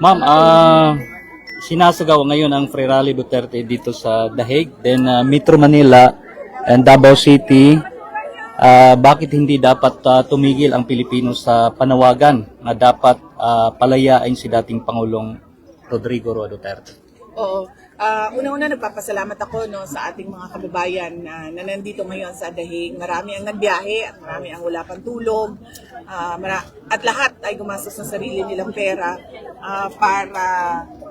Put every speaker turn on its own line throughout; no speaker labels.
Ma'am, ah sinasagawa ngayon ang Free Rally Duterte dito sa Dahig, then ah, Metro Manila and Davao City. Ah, bakit hindi dapat ah, tumigil ang Pilipino sa panawagan na dapat ah, palayain si dating Pangulong Rodrigo Roa Duterte?
Oo. Ah, una-una nagpapasalamat ako no sa ating mga kababayan na, na nandito ngayon sa Dahig. Marami ang nagbiyahe at marami ang wala pang tulog. Mara- at lahat ay gumastos ng sarili nilang pera ah, para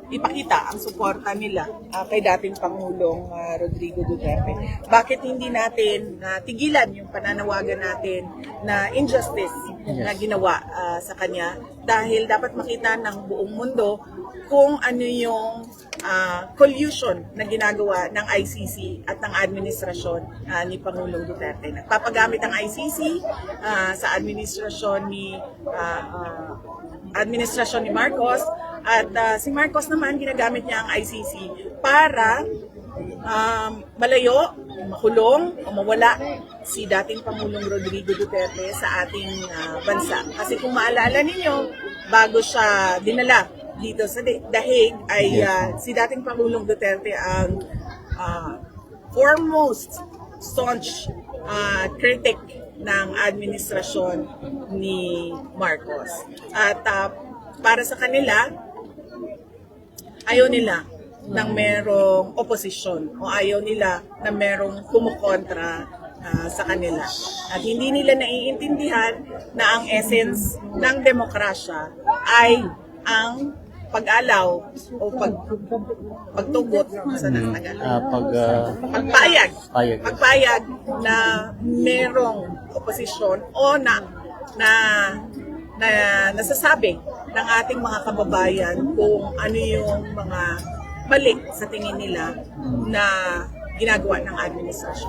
ipakita ang suporta nila ah, kay dating Pangulong ah, Rodrigo Duterte. Bakit hindi natin ah, tigilan yung pananawagan natin na injustice na ginawa ah, sa kanya dahil dapat makita ng buong mundo kung ano yung ah, collusion na ginagawa ng ICC at ng administrasyon ah, ni Pangulong Duterte. Nagpapagamit ang ICC ah, sa administrasyon ni ah, ah, administrasyon ni Marcos at ah, si Marcos naman ginagamit niya ang ICC para um, malayo, makulong o mawala si dating Pangulong Rodrigo Duterte sa ating ah, bansa. Kasi kung maalala ninyo, bago siya dinala dito sa Dahig ay ah, si dating Pangulong Duterte ang ah, foremost staunch ah, critic ng administrasyon ni Marcos. At ah, para sa kanila, ayaw nila ng merong oposisyon o ayaw nila na merong kumukontra ah, sa kanila. At hindi nila naiintindihan na ang essence ng demokrasya ay ang pag-alaw o pag pagtugot sa Tagalog.
Ah, pag ah,
Pagpayag.
Payag.
Pagpayag na merong oposisyon o na na na nasasabi ng ating mga kababayan kung ano yung mga mali sa tingin nila na ginagawa ng administrasyon.